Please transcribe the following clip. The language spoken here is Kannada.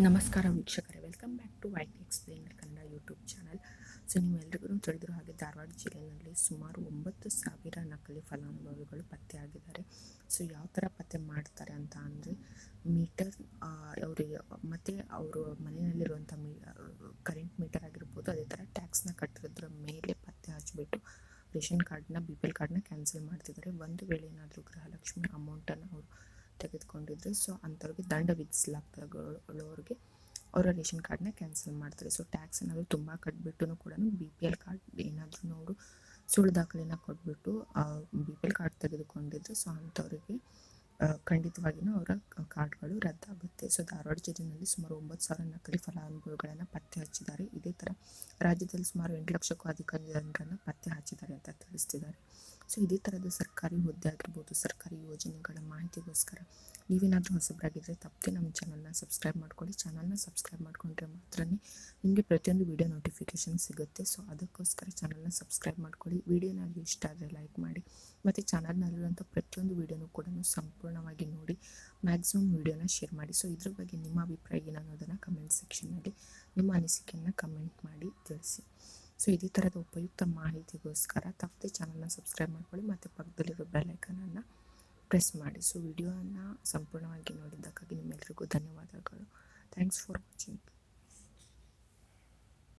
ನಮಸ್ಕಾರ ವೀಕ್ಷಕರೇ welcome back to why explainer Kannada YouTube channel so ನೀವೆಲ್ಲರಿಗೂ ತಿಳಿದಿರೋ ಹಾಗೆ ಧಾರವಾಡ ಜಿಲ್ಲೆಯಲ್ಲಿ ಸುಮಾರು ಒಂಬತ್ತು ಸಾವಿರ ನಕಲಿ ಫಲಾನುಭವಿಗಳು ಪತ್ತೆ ಆಗಿದ್ದಾರೆ. ಸೊ ಯಾವ ಥರ ಪತ್ತೆ ಮಾಡ್ತಾರೆ ಅಂತ ಅಂದರೆ ಮೀಟರ್ ಅವರಿಗೆ, ಮತ್ತು ಅವರು ಮನೆಯಲ್ಲಿರುವಂಥ ಮೀ ಕರೆಂಟ್ ಮೀಟರ್ ಆಗಿರ್ಬೋದು, ಅದೇ ಥರ ಟ್ಯಾಕ್ಸ್ನ ಕಟ್ಟಿರೋದ್ರ ಮೇಲೆ ಪತ್ತೆ ಹಚ್ಚಿಬಿಟ್ಟು ರೇಷನ್ ಕಾರ್ಡ್ನ ಬಿ ಪಿ ಎಲ್ ಕಾರ್ಡ್ನ ಕ್ಯಾನ್ಸಲ್ ಮಾಡ್ತಿದ್ದಾರೆ. ಒಂದು ವೇಳೆ ಏನಾದರೂ ಗೃಹಲಕ್ಷ್ಮಿ ಅಮೌಂಟನ್ನು ಅವರು ತೆಗೆದುಕೊಂಡಿದ್ರೆ. ಸೊ ಅಂಥವ್ರಿಗೆ ದಂಡ ವಿಧಿಸಲಾಗ್ತವ್ರಿಗೆ ಅವರ ರೇಷನ್ ಕಾರ್ಡ್ನ ಕ್ಯಾನ್ಸಲ್ ಮಾಡ್ತಾರೆ. ಸೊ ಟ್ಯಾಕ್ಸ್ ಏನಾದರೂ ತುಂಬ ಕಟ್ಬಿಟ್ಟು ಕೂಡ ಬಿ ಪಿ ಎಲ್ ಕಾರ್ಡ್ ಏನಾದರೂ ನೋಡು ಸುಳ್ಳು ದಾಖಲೆನ ಕೊಟ್ಬಿಟ್ಟು ಬಿ ಪಿ ಎಲ್ ಕಾರ್ಡ್ ತೆಗೆದುಕೊಂಡಿದ್ರು. ಸೊ ಅಂಥವ್ರಿಗೆ ಖಂಡಿತವಾಗಿಯೂ ಅವರ ಕಾರ್ಡ್ಗಳು ರದ್ದಾಗುತ್ತೆ. ಸೊ ಧಾರವಾಡ ಜಿಲ್ಲೆಯಲ್ಲಿ ಸುಮಾರು ಒಂಬತ್ತು ಸಾವಿರ ನಕಲಿ ಫಲಾನುಭವಿಗಳನ್ನು ಪತ್ತೆ ಹಚ್ಚಿದ್ದಾರೆ. ಇದೇ ಥರ ರಾಜ್ಯದಲ್ಲಿ ಸುಮಾರು ಎಂಟು ಲಕ್ಷಕ್ಕೂ ಅಧಿಕ ಜನರನ್ನು ಪತ್ತೆ ಹಚ್ಚಿದ್ದಾರೆ ಅಂತ ತಿಳಿಸ್ತಿದ್ದಾರೆ. ಸೊ ಇದೇ ಥರದ ಸರ್ಕಾರಿ ಹುದ್ದೆ ಆಗಿರ್ಬೋದು, ಸರ್ಕಾರಿ ಯೋಜನೆಗಳ ಮಾಹಿತಿಗೋಸ್ಕರ ನೀವೇನಾದರೂ ಹೊಸಬರಾಗಿದ್ದರೆ ತಪ್ಪದೆ ನಮ್ಮ ಚಾನಲ್ನ ಸಬ್ಸ್ಕ್ರೈಬ್ ಮಾಡ್ಕೊಳ್ಳಿ. ಚಾನಲ್ನ ಸಬ್ಸ್ಕ್ರೈಬ್ ಮಾಡಿಕೊಂಡ್ರೆ ಮಾತ್ರ ನಿಮಗೆ ಪ್ರತಿಯೊಂದು ವಿಡಿಯೋ ನೋಟಿಫಿಕೇಷನ್ ಸಿಗುತ್ತೆ. ಸೊ, ಅದಕ್ಕೋಸ್ಕರ ಚಾನಲ್ನ ಸಬ್ಸ್ಕ್ರೈಬ್ ಮಾಡ್ಕೊಳ್ಳಿ. ವಿಡಿಯೋನಲ್ಲಿ ಇಷ್ಟ ಆದರೆ ಲೈಕ್ ಮಾಡಿ. ಮತ್ತು ಚಾನಲ್ನಲ್ಲಿರುವಂಥ ಪ್ರತಿಯೊಂದು ವೀಡಿಯೋನೂ ಕೂಡ ಸಂಪೂರ್ಣವಾಗಿ ನೋಡಿ, ಮ್ಯಾಕ್ಸಿಮಮ್ ವಿಡಿಯೋನ ಶೇರ್ ಮಾಡಿ. ಸೊ, ಇದ್ರ ಬಗ್ಗೆ ನಿಮ್ಮ ಅಭಿಪ್ರಾಯ ಏನು ಅನ್ನೋದನ್ನು ಕಮೆಂಟ್ ಸೆಕ್ಷನ್ನಲ್ಲಿ ನಿಮ್ಮ ಅನಿಸಿಕೆಯನ್ನು ಕಮೆಂಟ್ ಮಾಡಿ ತಿಳಿಸಿ. ಸೊ, ಇದೇ ಥರದ ಉಪಯುಕ್ತ ಮಾಹಿತಿಗೋಸ್ಕರ ತಪ್ಪದೆ ಚಾನಲ್ನ ಸಬ್ಸ್ಕ್ರೈಬ್ ಮಾಡ್ಕೊಳ್ಳಿ. ಮತ್ತು ಪಕ್ಕದಲ್ಲಿರೋ ಬೆಲ್ಲೈಕನನ್ನು ಪ್ರೆಸ್ ಮಾಡಿ ಸೊ ವಿಡಿಯೋನ ಸಂಪೂರ್ಣವಾಗಿ ನೋಡಿದ್ದಕ್ಕಾಗಿ ನಿಮ್ಮೆಲ್ಲರಿಗೂ ಧನ್ಯವಾದಗಳು. Thanks for